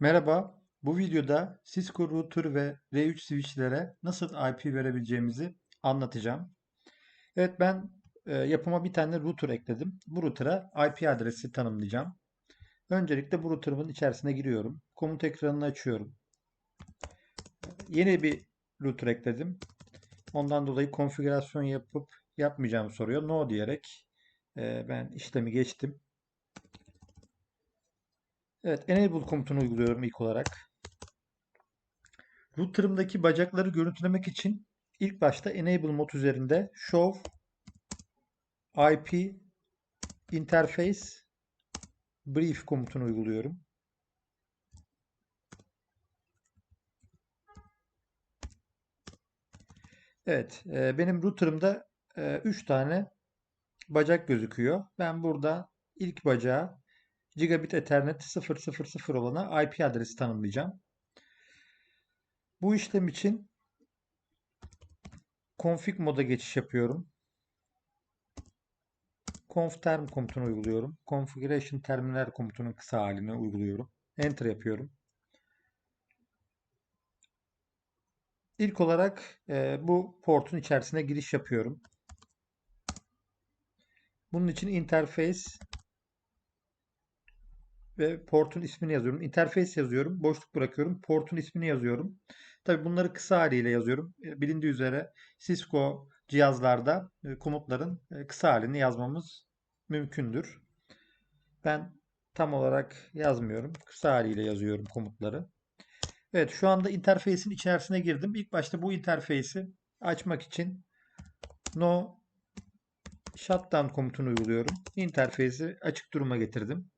Merhaba, bu videoda Cisco router ve R3 switchlere nasıl IP verebileceğimizi anlatacağım. Evet ben e, yapıma bir tane router ekledim. Bu router'a IP adresi tanımlayacağım. Öncelikle bu router'ımın içerisine giriyorum. Komut ekranını açıyorum. Yeni bir router ekledim. Ondan dolayı konfigürasyon yapıp yapmayacağımı soruyor. No diyerek e, ben işlemi geçtim. Evet, enable komutunu uyguluyorum ilk olarak. Router'ımdaki bacakları görüntülemek için ilk başta enable mod üzerinde show IP interface brief komutunu uyguluyorum. Evet, e, benim router'ımda 3 tane bacak gözüküyor. Ben burada ilk bacağı Gigabit Ethernet 000 olana IP adresi tanımlayacağım. Bu işlem için config moda geçiş yapıyorum. conf term komutunu uyguluyorum. Configuration terminal komutunun kısa halini uyguluyorum. Enter yapıyorum. İlk olarak e, bu portun içerisine giriş yapıyorum. Bunun için interface ve portun ismini yazıyorum. Interface yazıyorum. Boşluk bırakıyorum. Portun ismini yazıyorum. Tabi bunları kısa haliyle yazıyorum. E, bilindiği üzere Cisco cihazlarda e, komutların e, kısa halini yazmamız mümkündür. Ben tam olarak yazmıyorum. Kısa haliyle yazıyorum komutları. Evet şu anda interface'in içerisine girdim. İlk başta bu interface'i açmak için no shutdown komutunu uyguluyorum. Interface'i açık duruma getirdim.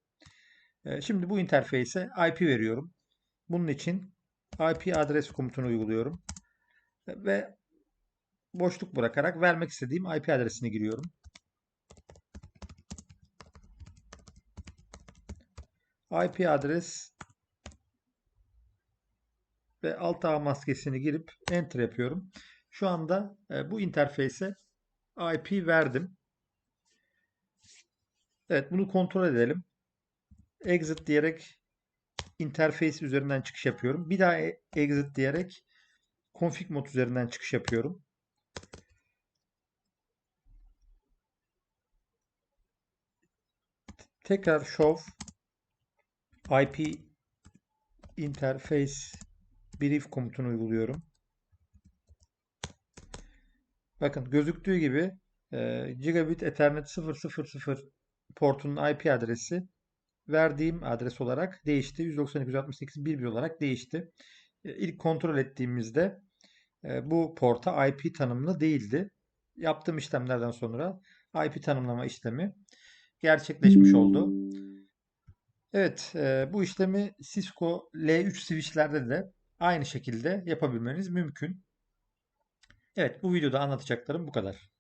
Ee, şimdi bu interface'e IP veriyorum. Bunun için IP adres komutunu uyguluyorum. Ve boşluk bırakarak vermek istediğim IP adresini giriyorum. IP adres ve alt ağ maskesini girip enter yapıyorum. Şu anda e, bu interface'e IP verdim. Evet bunu kontrol edelim exit diyerek interface üzerinden çıkış yapıyorum. Bir daha exit diyerek config mod üzerinden çıkış yapıyorum. Tekrar show IP interface brief komutunu uyguluyorum. Bakın gözüktüğü gibi e, gigabit ethernet 000 portunun IP adresi verdiğim adres olarak değişti. 192.168.1.1 olarak değişti. E, ilk kontrol ettiğimizde e, bu porta IP tanımlı değildi. Yaptığım işlemlerden sonra IP tanımlama işlemi gerçekleşmiş oldu. Evet, e, bu işlemi Cisco L3 switchlerde de aynı şekilde yapabilmeniz mümkün. Evet, bu videoda anlatacaklarım bu kadar.